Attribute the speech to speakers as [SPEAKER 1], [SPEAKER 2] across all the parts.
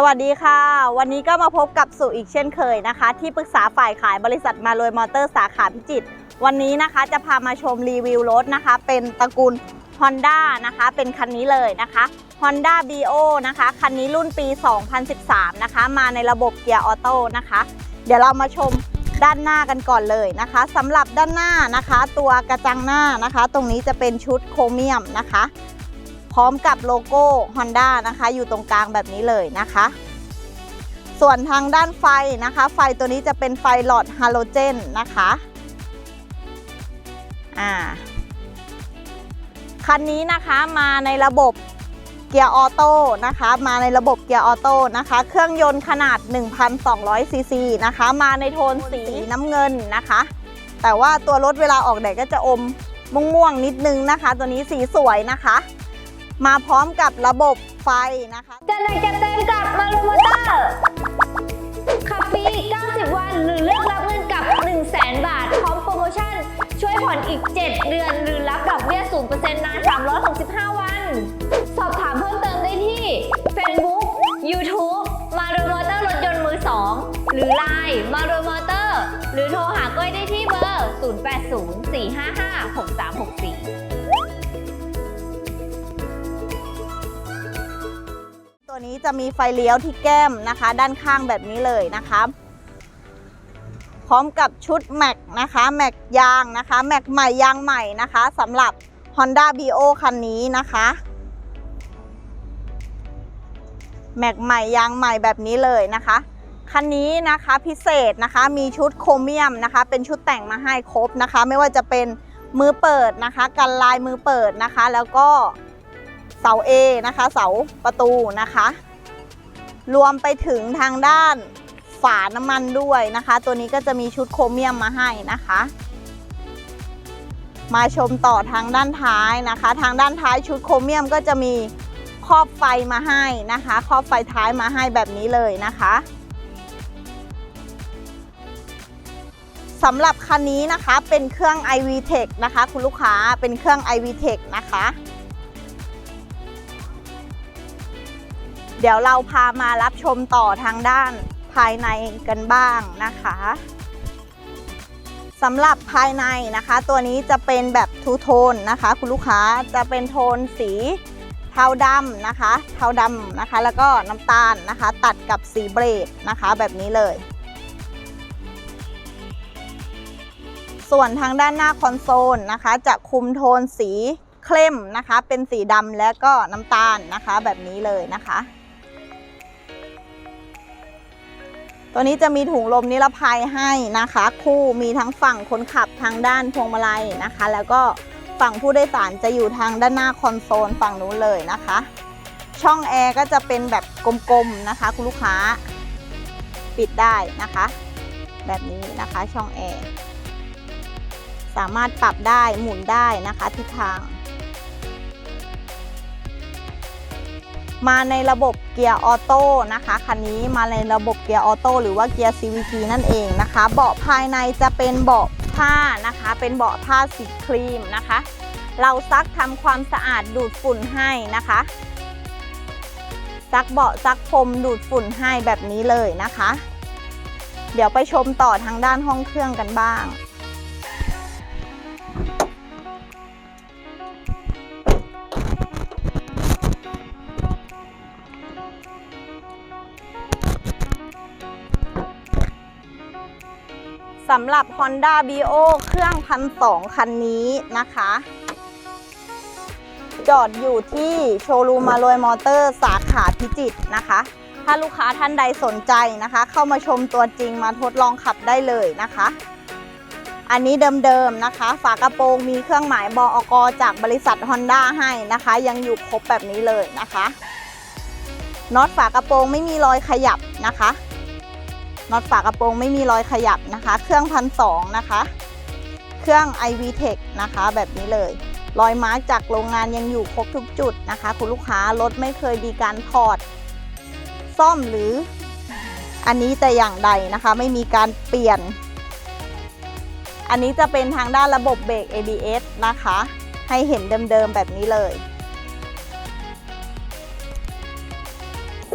[SPEAKER 1] สวัสดีค่ะ วันนี้ก็มาพบกับสุอีกเช่นเคยนะคะ ที่ปรึกษาฝ่ายขายบริษัทมาลวยมอเตอร์สาขาพิจิตรวันนี้นะคะจะพามาชมรีวิวรถนะคะ เป็นตระกูล Honda นะคะ เป็นคันนี้เลยนะคะ Honda BO นะคะ คันนี้รุ่นปี 2013 นะคะ มาในระบบเกียร์ออโต้นะคะ เดี๋ยวเรามาชมด้านหน้ากันก่อนเลยนะคะสำหรับด้านหน้านะคะ ตัวกระจังหน้านะคะ ตรงนี้จะเป็นชุดโครเมียมนะคะ ร้อมกับโลโก้ Honda นะคะ อยู่ตรงกลางแบบนี้เลยนะคะ ส่วนทางด้านไฟนะคะ ไฟตัวนี้จะเป็นไฟหลอดฮาโลเจนนะคะอ่าคันนี้นะคะมาในระบบเกียร์ออโต้นะคะ มาในระบบเกียร์ออโต้นะคะ เครื่องยนต์ขนาด 1,200 ซีซีนะคะ มาในโทนสีน้ำเงินนะคะ แต่ว่าตัวรถเวลาออกแดดก็จะอมม่วงๆนิดนึงนะคะ ตัวนี้สีสวยนะคะ มาพร้อมกับระบบไฟนะคะ
[SPEAKER 2] จะไหนจะเต็มกับมารูมอเตอร์ขับฟรี90 วันหรือเลือกรับเงินกับ 1 0 0 0 0แบาท พร้อมโปรโมชั่น ช่วยผ่อนอีก 7 เดือน หรือรับดอกเบี้ย0%นาน 365 วัน สอบถามเพิ่มเติมได้ที่ Facebook YouTube มารูมอเตอร์รถยนต์มือ 2 หรือ Line มารูมอเตอร์ หรือโทรหาก้อยได้ที่เบอร์ 0804556364
[SPEAKER 1] นี้จะมีไฟเลี้ยวที่แก้มนะคะ ด้านข้างแบบนี้เลยนะคะ พร้อมกับชุดแม็กนะคะแม็กยางนะคะแม็กใหม่ยางใหม่นะคะสำหรับ Honda BO คันนี้นะคะแม็กใหม่ยางใหม่แบบนี้เลยนะคะคันนี้นะคะพิเศษนะคะมีชุดโครเมียมนะคะ เป็นชุดแต่งมาให้ครบนะคะ ไม่ว่าจะเป็นมือเปิดนะคะ กันลายมือเปิดนะคะ แล้วก็เสา A นะคะ เสาประตูนะคะ รวมไปถึงทางด้านฝาน้ำมันด้วยนะคะ ตัวนี้ก็จะมีชุดโครเมียมมาให้นะคะ มาชมต่อทางด้านท้ายนะคะ ทางด้านท้ายชุดโครเมียมก็จะมีครอบไฟมาให้นะคะครอบไฟท้ายมาให้แบบนี้เลยนะคะสำหรับคันนี้นะคะเป็นเครื่อง iVTEC นะคะ คุณลูกค้าเป็นเครื่อง iVTEC นะคะ เดี๋ยวเราพามารับชมต่อทางด้านภายในกันบ้างนะคะสำหรับภายในนะคะ ตัวนี้จะเป็นแบบทูโทนนะคะ คุณลูกค้าจะเป็นโทนสีเทาดำนะคะเทาดำนะคะ แล้วก็น้ำตาลนะคะ ตัดกับสีเบรดนะคะ แบบนี้เลย ส่วนทางด้านหน้าคอนโซลนะคะ จะคุมโทนสีเข้มนะคะ เป็นสีดำและก็น้ำตาลนะคะ แบบนี้เลยนะคะ ตัวนี้จะมีถุงลมนิรภัยให้นะคะ คู่มีทั้งฝั่งคนขับทางด้านพวงมาลัยนะคะ แล้วก็ฝั่งผู้โดยสารจะอยู่ทางด้านหน้าคอนโซลฝั่งนู้นเลยนะคะ ช่องแอร์ก็จะเป็นแบบกลมๆนะคะ คุณลูกค้าปิดได้นะคะ แบบนี้นะคะช่องแอร์สามารถปรับได้หมุนได้นะคะทิศทาง มาในระบบเกียร์ออโต้นะคะคันนี้มาในระบบเกียร์ออโต้หรือว่าเกียร์ CVT นั่นเองนะคะ เบาะภายในจะเป็นเบาะผ้านะคะ เป็นเบาะผ้าสีครีมนะคะ เราซักทำความสะอาดดูดฝุ่นให้นะคะ ซักเบาะซักพรมดูดฝุ่นให้แบบนี้เลยนะคะ เดี๋ยวไปชมต่อทางด้านห้องเครื่องกันบ้าง สำหรับ Honda BO เครื่องพันสองคันนี้นะคะ จอดอยู่ที่โชว์รูมมาลวยมอเตอร์สาขาพิจิตรนะคะ ถ้าลูกค้าท่านใดสนใจนะคะ เข้ามาชมตัวจริงมาทดลองขับได้เลยนะคะ อันนี้เดิมๆนะคะ ฝากระโปรงมีเครื่องหมายบออกจากบริษัท Honda ให้นะคะ ยังอยู่ครบแบบนี้เลยนะคะน็อตฝากระโปรงไม่มีรอยขยับนะคะ น็อตฝากระโปรงไม่มีรอยขยับนะคะ เครื่องพันสองนะคะ เครื่อง iVTEC นะคะ แบบนี้เลย รอยมาร์กจากโรงงานยังอยู่ครบทุกจุดนะคะ คุณลูกค้ารถไม่เคยมีการถอด ซ่อมหรือ อันนี้แต่อย่างใดนะคะ ไม่มีการเปลี่ยน อันนี้จะเป็นทางด้านระบบเบรก ABS นะคะ ให้เห็นเดิมๆแบบนี้เลย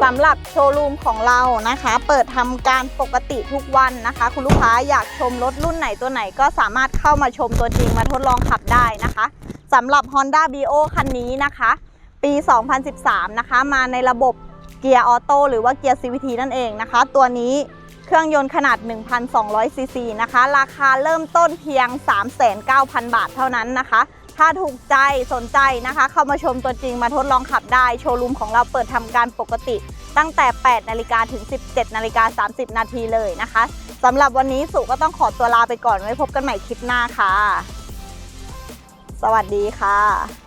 [SPEAKER 1] สำหรับโชว์รูมของเรานะคะ เปิดทำการปกติทุกวันนะคะ คุณลูกค้าอยากชมรถรุ่นไหนตัวไหนก็สามารถเข้ามาชมตัวจริงมาทดลองขับได้นะคะสำหรับ Honda b o คันนี้นะคะ ปี 2013 นะคะ มาในระบบเกียร์ออโต้หรือว่าเกียร์ CVT นั่นเองนะคะ ตัวนี้เครื่องยนต์ขนาด 1,200ซีซีนะคะ ราคาเริ่มต้นเพียง 39,000 บาทเท่านั้นนะคะ ถ้าถูกใจสนใจนะคะ เข้ามาชมตัวจริงมาทดลองขับได้ โชว์รูมของเราเปิดทำการปกติ ตั้งแต่ 8 นาฬิกาถึง 17 นาฬิกา 30 นาทีเลยนะคะสำหรับวันนี้สุก็ต้องขอตัวลาไปก่อนไว้พบกันใหม่คลิปหน้าค่ะ สวัสดีค่ะ